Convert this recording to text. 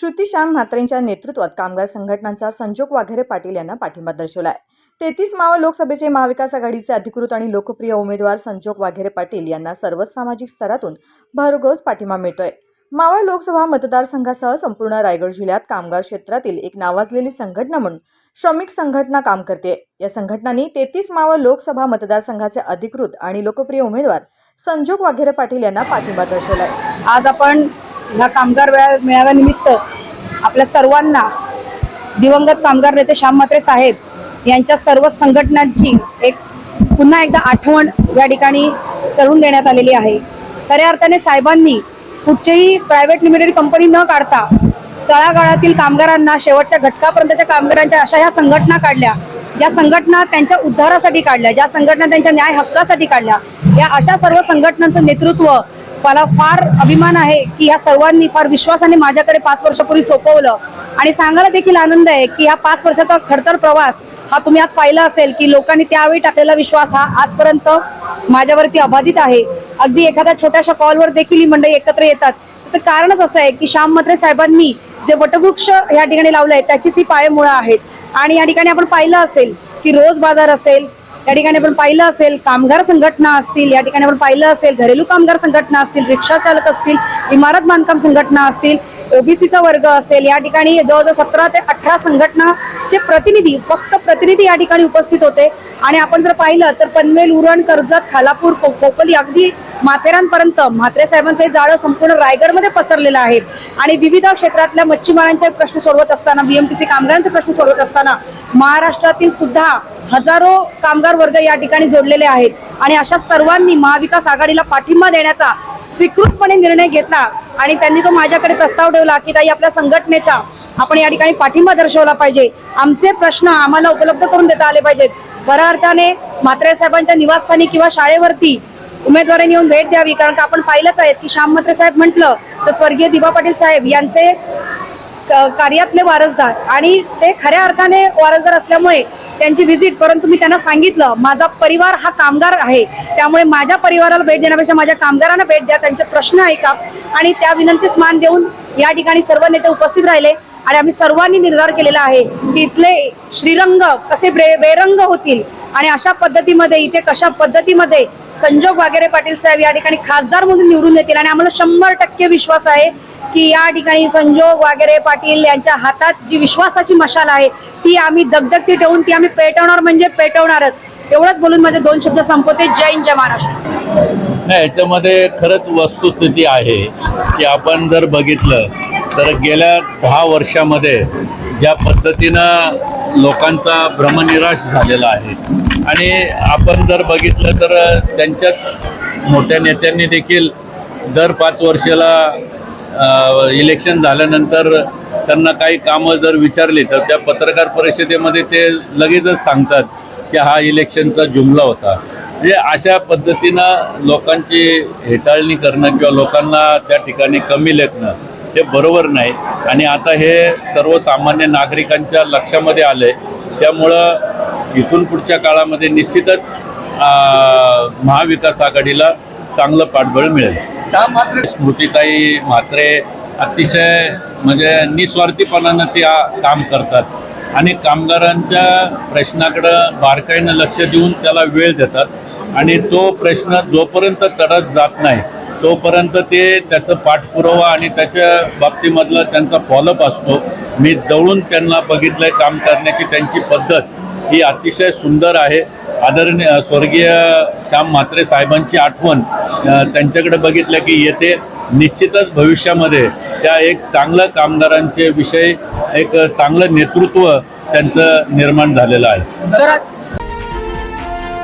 श्रुतीश्याम म्हात्रेंच्या नेतृत्वात कामगार संघटनांचा संजोग वाघेरे पाटील यांना पाठिंबा आहे तेहतीस मावळ लोकसभेचे महाविकास आघाडीचे अधिकृत आणि लोकप्रिय उमेदवार संजोग वाघेरे पाटील यांना सर्व सामाजिक स्तरातून भरघोस पाठिंबा मिळतोय. मावळ लोकसभा मतदारसंघासह संपूर्ण रायगड जिल्ह्यात कामगार क्षेत्रातील एक नावाजलेली संघटना म्हणून श्रमिक संघटना काम करते या संघटनांनी तेहतीस मावळ लोकसभा मतदारसंघाचे अधिकृत आणि लोकप्रिय उमेदवार संजोग वाघेरे पाटील यांना पाठिंबा दर्शवलाय. आज आपण ह्या कामगार मेळाव्यानिमित्त आपल्या सर्वांना दिवंगत कामगार नेते श्याम म्हात्रे साहेब यांच्या सर्व संघटनांची एक पुन्हा एकदा आठवण या ठिकाणी करून देण्यात आलेली आहे. खऱ्या अर्थाने साहेबांनी कुठचीही प्रायव्हेट लिमिटेड कंपनी न काढता तळागाळातील कामगारांना शेवटच्या घटकापर्यंतच्या कामगारांच्या अशा ह्या संघटना काढल्या ज्या संघटना त्यांच्या उद्धारासाठी काढल्या ज्या संघटना त्यांच्या न्याय हक्कासाठी काढल्या या अशा सर्व संघटनांचं नेतृत्व मला फार अभिमान आहे की या सर्वांनी फार विश्वासाने माझ्याकडे पाच वर्षापूर्वी सोपवलं. आणि सांगायला देखील आनंद आहे की या पाच वर्षाचा खडतर प्रवास हा तुम्ही आज पाहिला असेल की लोकांनी त्यावेळी टाकलेला विश्वास हा आजपर्यंत माझ्यावरती अबाधित आहे. अगदी एखाद्या छोट्याशा कॉलवर देखील ही मंडळी एकत्र येतात. त्याचं कारणच असं आहे की श्याम मत्रे साहेबांनी जे वटवृक्ष या ठिकाणी लावलं आहे त्याचीच ही पायमुळं आहेत. आणि या ठिकाणी आपण पाहिलं असेल की रोज बाजार असेल या ठिकाणी आपण पाहिलं असेल कामगार संघटना असतील या ठिकाणी आपण पाहिलं असेल घरेलू कामगार संघटना असतील रिक्षा चालक असतील इमारत बांधकाम संघटना असतील ओबीसीचा वर्ग असेल या ठिकाणी जवळजवळ सतरा ते अठरा संघटनाचे प्रतिनिधी फक्त प्रतिनिधी या ठिकाणी उपस्थित होते. आणि आपण जर पाहिलं तर पनवेल उरण कर्जत खालापूर को- अगदी माथेरानपर्यंत म्हात्रे साहेबांचं हे जाळं संपूर्ण रायगडमध्ये पसरलेलं आहे. आणि विविध क्षेत्रातल्या मच्छीमारांचे प्रश्न सोडवत असताना बीएमटीसी कामगारांचे प्रश्न सोडवत असताना महाराष्ट्रातील सुद्धा हजारो कामगार वर्ग या ठिकाणी जोडलेले आहेत. आणि अशा सर्वांनी महाविकास आघाडीला पाठिंबा देण्याचा स्वीकृतपणे निर्णय घेतला. आणि त्यांनी तो माझ्याकडे प्रस्ताव ठेवला की ताई आपल्या संघटनेचा आपण या ठिकाणी पाठिंबा दर्शवला पाहिजे. आमचे प्रश्न आम्हाला उपलब्ध करून देता आले पाहिजेत. खऱ्या अर्थाने म्हात्रे साहेबांच्या निवासस्थानी किंवा शाळेवरती उमेदवारांनी येऊन भेट द्यावी कारण का आपण पाहिलंच आहे की श्याम म्हात्रे साहेब म्हटलं तर स्वर्गीय दिवा पाटील साहेब यांचे क- कार्यातले वारसदार. आणि ते खऱ्या अर्थाने वारसदार असल्यामुळे त्यांची व्हिजिट परंतु मी त्यांना सांगितलं माझा परिवार हा कामगार आहे. त्यामुळे माझ्या परिवाराला भेट देण्यापेक्षा माझ्या कामगारांना भेट द्या. त्यांचे प्रश्न ऐका. आणि त्या विनंतीस मान देऊन या ठिकाणी सर्व नेते उपस्थित राहिले. आणि आम्ही सर्वांनी निर्धार केलेला आहे की इथले श्रीरंग कसे बेरंग होतील आणि अशा पद्धतीमध्ये इथे कशा पद्धतीमध्ये संजोग वागेरे पाटील साहेब या ठिकाणी खासदार म्हणून निवडून येतील आणि आम्हाला शंभर टक्के विश्वास आहे की या ठिकाणी संजोग वागेरे पाटील यांच्या हातात जी विश्वासाची मशाल आहे ती आम्ही दगदगती ठेवून ती आम्ही पेटवणार म्हणजे पेटवणारच. एवढंच बोलून माझे दोन शब्द संपवते. जय हिंद जय महाराष्ट्र. नाही याच्यामध्ये खरंच वस्तुस्थिती आहे की आपण जर बघितलं तर गेल्या दहा वर्षामध्ये ज्या पद्धतीनं लोकांचा भ्रमनिराश झालेला आहे आणि आपण जर बघितलं तर त्यांच्याच मोठ्या नेत्यांनी देखील दर पाच वर्षाला इलेक्शन झाल्यानंतर त्यांना काही कामं जर विचारली तर त्या पत्रकार परिषदेमध्ये ते लगेचच सांगतात की हा इलेक्शनचा जुमला होता. म्हणजे अशा पद्धतीनं लोकांची हेटाळणी करणं किंवा लोकांना त्या ठिकाणी कमी लेखणं हे बरोबर नाही. आणि आता हे सर्वसामान्य नागरिकांच्या लक्षामध्ये आलं. आहे त्यामुळं इथून पुढच्या काळामध्ये निश्चितच महाविकास आघाडीला चांगलं पाठबळ मिळेल. स्मृतीताई म्हात्रे अतिशय म्हणजे निस्वार्थीपणानं ते काम करतात. आणि कामगारांच्या प्रश्नाकडं बारकाईनं लक्ष देऊन त्याला वेळ देतात. आणि तो प्रश्न जोपर्यंत तडत जात नाही तोपर्यंत ते त्याचं पाठपुरावा आणि त्याच्या बाबतीमधला त्यांचा फॉलोअप असतो. मी जवळून त्यांना बघितलंय काम करण्याची त्यांची पद्धत ही अतिशय सुंदर आहे. आदरणीय स्वर्गीय श्याम म्हात्रे साहेबांची आठवण त्यांच्याकडे बघितलं की येते निश्चितच भविष्यामध्ये त्या एक चांगलं कामगारांचे विषय एक चांगलं नेतृत्व त्यांचं निर्माण झालेलं आहे.